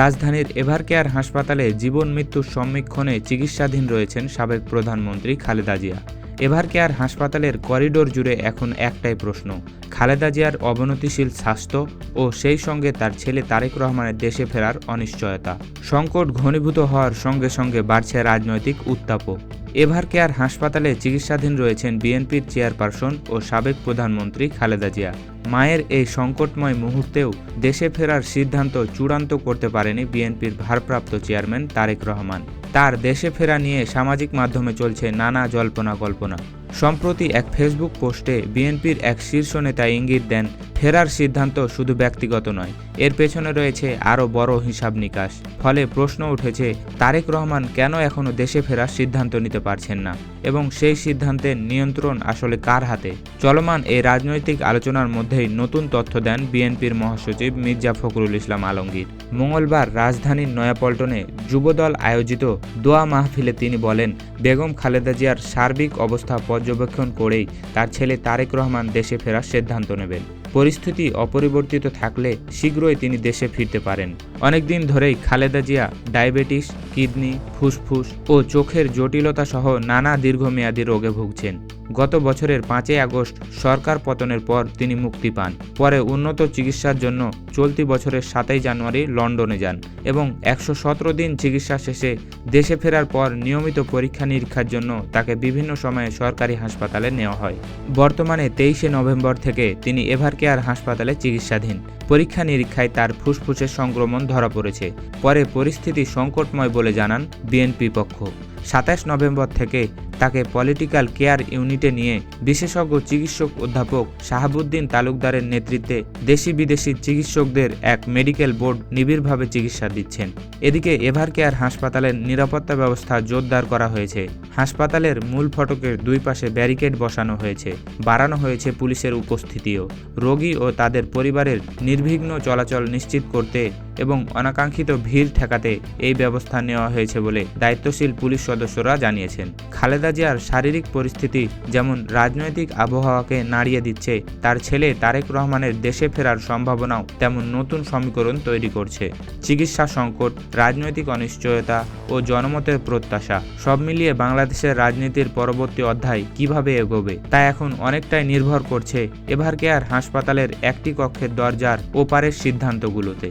রাজধানীর এভারকেয়ার হাসপাতালে জীবন মৃত্যুর সম্মীক্ষণে চিকিৎসাধীন রয়েছেন সাবেক প্রধানমন্ত্রী খালেদা জিয়া। এভারকেয়ার হাসপাতালের করিডোর জুড়ে এখন একটাই প্রশ্ন, খালেদা জিয়ার অবনতিশীল স্বাস্থ্য ও সেই সঙ্গে তার ছেলে তারেক রহমানের দেশে ফেরার অনিশ্চয়তা। সংকট ঘনীভূত হওয়ার সঙ্গে সঙ্গে বাড়ছে রাজনৈতিক উত্তাপও। এভারকেয়ার হাসপাতালে চিকিৎসাধীন রয়েছেন বিএনপির চেয়ারপারসন ও সাবেক প্রধানমন্ত্রী খালেদা জিয়া। মায়ের এই সংকটময় মুহূর্তেও দেশে ফেরার সিদ্ধান্ত চূড়ান্ত করতে পারেনি বিএনপির ভারপ্রাপ্ত চেয়ারম্যান তারেক রহমান। তার দেশে ফেরা নিয়ে সামাজিক মাধ্যমে চলছে নানা জল্পনা কল্পনা। সম্প্রতি এক ফেসবুক পোস্টে বিএনপির এক শীর্ষ নেতা ইঙ্গিত দেন ফেরার সিদ্ধান্ত শুধু ব্যক্তিগত নয়, এর পেছনে রয়েছে আরও বড় হিসাব নিকাশ। ফলে প্রশ্ন উঠেছে, তারেক রহমান কেন এখনও দেশে ফেরার সিদ্ধান্ত নিতে পারছেন না? এবং সেই সিদ্ধান্তের নিয়ন্ত্রণ আসলে কার হাতে? চলমান এই রাজনৈতিক আলোচনার মধ্যেই নতুন তথ্য দেন বিএনপির মহাসচিব মির্জা ফখরুল ইসলাম আলমগীর। মঙ্গলবার রাজধানীর নয়াপল্টনে যুবদল আয়োজিত দোয়া মাহফিলে তিনি বলেন, বেগম খালেদা জিয়ার সার্বিক অবস্থা পর্যবেক্ষণ করেই তার ছেলে তারেক রহমান দেশে ফেরার সিদ্ধান্ত নেবেন। পরিস্থিতি অপরিবর্তিত থাকলে শীঘ্রই তিনি দেশে ফিরতে পারেন। অনেকদিন ধরেই খালেদা জিয়া ডায়াবেটিস, কিডনি, ফুসফুস ও চোখের জটিলতা সহ নানা দীর্ঘমেয়াদী রোগে ভুগছেন। গত বছরের পাঁচই আগস্ট সরকার পতনের পর তিনি মুক্তি পান। পরে উন্নত চিকিৎসার জন্য চলতি বছরের সাতই জানুয়ারি লন্ডনে যান এবং একশো সতেরো দিন চিকিৎসা শেষে দেশে ফেরার পর নিয়মিত পরীক্ষা নিরীক্ষার জন্য তাকে বিভিন্ন সময়ে সরকারি হাসপাতালে নেওয়া হয়। বর্তমানে তেইশে নভেম্বর থেকে তিনি এভারকেয়ার হাসপাতালে চিকিৎসাধীন। পরীক্ষা নিরীক্ষায় তার ফুসফুসের সংক্রমণ ধরা পড়েছে। পরে পরিস্থিতি সংকটময় বলে জানান বিএনপি পক্ষ। সাতাশ নভেম্বর থেকে তাকে পলিটিক্যাল কেয়ার ইউনিটে নিয়ে বিশেষজ্ঞ চিকিৎসক অধ্যাপক শাহাবুদ্দিন তালুকদারের নেতৃত্বে দেশি বিদেশি চিকিৎসকদের এক মেডিকেল বোর্ড নিবিড়ভাবে চিকিৎসা দিচ্ছেন। এদিকে এভার কেয়ার হাসপাতালের নিরাপত্তা ব্যবস্থা জোরদার করা হয়েছে। হাসপাতালের মূল ফটকের দুই পাশে ব্যারিকেড বসানো হয়েছে, বাড়ানো হয়েছে পুলিশের উপস্থিতিও। রোগী ও তাদের পরিবারের নির্বিঘ্ন চলাচল নিশ্চিত করতে এবং অনাকাঙ্ক্ষিত ভিড় ঠেকাতে এই ব্যবস্থা নেওয়া হয়েছে বলে দায়িত্বশীল পুলিশ সদস্যরা জানিয়েছেন। খালেদা জিয়ার শারীরিক পরিস্থিতি যেমন রাজনৈতিক আবহাওয়াকে নাড়িয়ে দিচ্ছে, তার ছেলে তারেক রহমানের দেশে ফেরার সম্ভাবনাও তেমন নতুন সমীকরণ তৈরি করছে। চিকিৎসা সংকট, রাজনৈতিক অনিশ্চয়তা ও জনমতের প্রত্যাশা সব মিলিয়ে বাংলাদেশের রাজনীতির পরবর্তী অধ্যায় কীভাবে এগোবে তা এখন অনেকটাই নির্ভর করছে এভার কেয়ার হাসপাতালের একটি কক্ষের দরজার ওপারের সিদ্ধান্তগুলোতে।